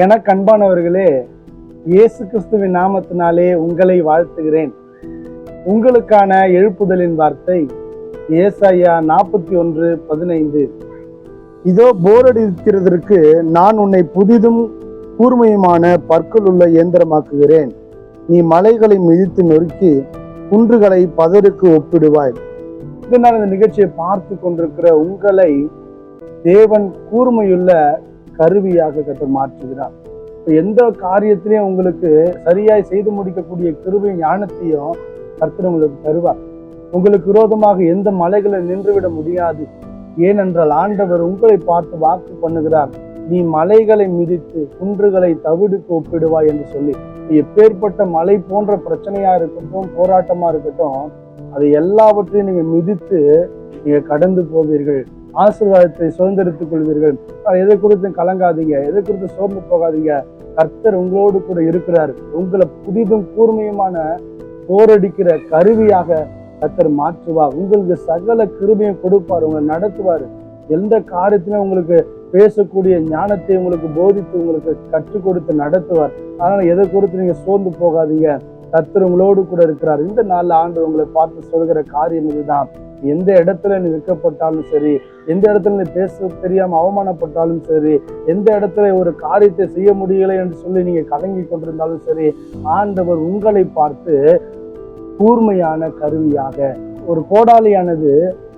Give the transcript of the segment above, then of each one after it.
எனக்கு அன்பானவர்களே இயேசு கிறிஸ்துவின் நாமத்தினாலே உங்களை வாழ்த்துகிறேன். உங்களுக்கான எழுப்புதலின் வார்த்தை ஏசாயா நாற்பத்தி ஒன்று பதினைந்து. இதோ போரடிக்கிறதற்கு நான் உன்னை புதிதும் கூர்மையுமான பற்கள் உள்ள இயந்திரமாக்குகிறேன். நீ மலைகளை மிதித்து நொறுக்கி குன்றுகளை பதருக்கு ஒப்பிடுவாய். இதனால் இந்த நிகழ்ச்சியை பார்த்து கொண்டிருக்கிற உங்களை தேவன் கூர்மையுள்ள கருவியாக கற்று மாற்றுகிறார். எந்த காரியத்திலையும் உங்களுக்கு சரியாய் செய்து முடிக்கக்கூடிய கிருபை ஞானத்தையும் கர்த்தர் உங்களுக்கு தருவார். உங்களுக்கு விரோதமாக எந்த மலைகளை நின்றுவிட முடியாது. ஏனென்றால் ஆண்டவர் உங்களை பார்த்து வாக்கு பண்ணுகிறார். நீ மலைகளை மிதித்து குன்றுகளை தவிடுக்கு ஒப்பிடுவாய் என்று சொல்லி. எப்பேற்பட்ட மலை போன்ற பிரச்சனையா இருக்கட்டும் போராட்டமா இருக்கட்டும் அதை எல்லாவற்றையும் நீங்க மிதித்து நீங்க கடந்து போவீர்கள். ஆசீர்வாதத்தை சுதந்திரத்துக் கொள்வீர்கள். எதை குறித்து கலங்காதீங்க. எதை குறித்து சோர்ந்து போகாதீங்க. கர்த்தர் உங்களோடு கூட இருக்கிறார். உங்களை புதிதும் கூர்மையுமான போரடிக்கிற கருவியாக கர்த்தர் மாற்றுவார். உங்களுக்கு சகல கிருமையும் கொடுப்பார். உங்களை நடத்துவார். எந்த காரியத்திலும் உங்களுக்கு பேசக்கூடிய ஞானத்தை உங்களுக்கு போதித்து உங்களுக்கு கற்றுக் கொடுத்து நடத்துவார். அதனால எதை குறித்து நீங்க சோர்ந்து போகாதீங்க. கர்த்தர் உங்களோடு கூட இருக்கிறார். இந்த நாள் ஆண்டு உங்களை பார்த்து சொல்கிற காரியம் இதுதான். எந்த இடத்துல நீ விற்கப்பட்டாலும் சரி எந்த இடத்துல நீ பேச தெரியாம அவமானப்பட்டாலும் சரி எந்த இடத்துல ஒரு காரியத்தை செய்ய முடியலை என்று சொல்லி நீங்க கலங்கி கொண்டிருந்தாலும் சரி ஆண்டவர் உங்களை பார்த்து கூர்மையான கருவியாக ஒரு கோடாலியானது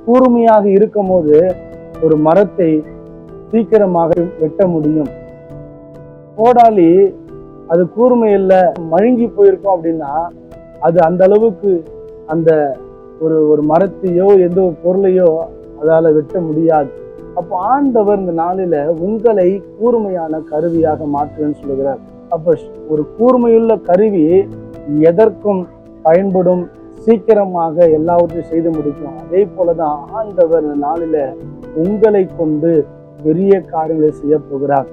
கூர்மையாக இருக்கும் போது ஒரு மரத்தை சீக்கிரமாக வெட்ட முடியும். கோடாலி அது கூர்மை இல்லை மழுங்கி போயிருக்கும் அப்படின்னா அது அந்த அளவுக்கு அந்த ஒரு ஒரு மரத்தையோ எந்த ஒரு பொருளையோ அதால் வெட்ட முடியாது. அப்போ ஆண்டவர் இந்த நாளில் உங்களை கூர்மையான கருவியாக மாற்றுன்னு சொல்லுகிறார். அப்போ ஒரு கூர்மையுள்ள கருவி எதற்கும் பயன்படும் சீக்கிரமாக எல்லாவற்றையும் செய்து முடிக்கும். அதே போலதான் ஆண்டவர் இந்த நாளில் உங்களை கொண்டு பெரிய காரியங்களை செய்ய போகிறார்.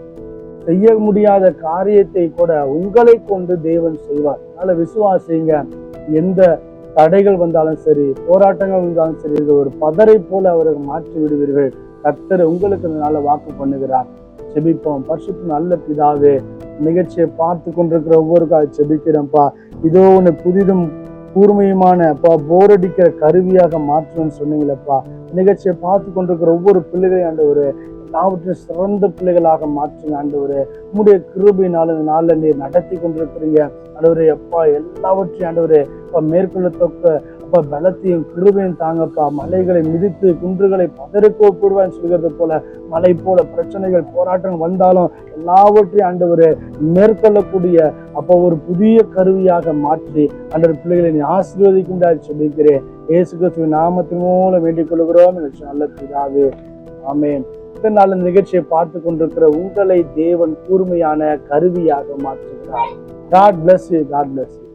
செய்ய முடியாத காரியத்தை கூட உங்களை கொண்டு தேவன் செய்வார். அதனால விசுவாசிங்க எந்த தடைகள் வந்தாலும் சரி போராட்டங்கள் வந்தாலும் சரி இது ஒரு பதரை போல அவர்கள் மாற்றி விடுவீர்கள். கர்த்தர் உங்களுக்கு நல்ல வாக்கு பண்ணுகிறார். செபிப்போம் பரிசுத்த நல்ல பிதாவே நிகழ்ச்சியை பார்த்து கொண்டிருக்கிற ஒவ்வொருக்காக செபிக்கிறேன்ப்பா இதோ ஒன்று புதிதும் கூர்மையுமான அப்பா போரடிக்கிற கருவியாக மாற்றுவேன்னு சொன்னீங்களப்பா. நிகழ்ச்சியை பார்த்து கொண்டிருக்கிற ஒவ்வொரு பிள்ளைகளையும் ஒரு எல்லாவற்றையும் சிறந்த பிள்ளைகளாக மாற்றுங்க. ஆண்டவர் உங்களுடைய கிருபையினால இந்த நாளில் நீர் நடத்தி கொண்டிருக்கிறீங்க. ஆண்டவரே அப்பா எல்லாவற்றையும் ஆண்டவரே அப்பா மேற்கொள்ளத்தக்க அப்பா பலத்தையும் கிருபையும் தாங்கப்பா மலைகளை மிதித்து குன்றுகளை பதறுக்கு ஒப்பிடுவான்னு சொல்கிறது போல மலை போல பிரச்சனைகள் போராட்டங்கள் வந்தாலும் எல்லாவற்றையும் ஆண்டவர் மேற்கொள்ளக்கூடிய அப்போ ஒரு புதிய கருவியாக மாற்றி அந்த பிள்ளைகளை நீ ஆசீர்வதிக்கின்றார் சொல்லிக்கிறேன் இயேசு கிறிஸ்துவின் நாமத்தின் மூலம் வேண்டிக் கொள்கிறோம். நல்ல பிதாவே. ஆமேன். இத்தனை நாள் இந்த நிகழ்ச்சியை பார்த்து கொண்டிருக்கிற உங்களை தேவன் கூர்மையான கருவியாக மாற்றுகிறார். God bless you God bless you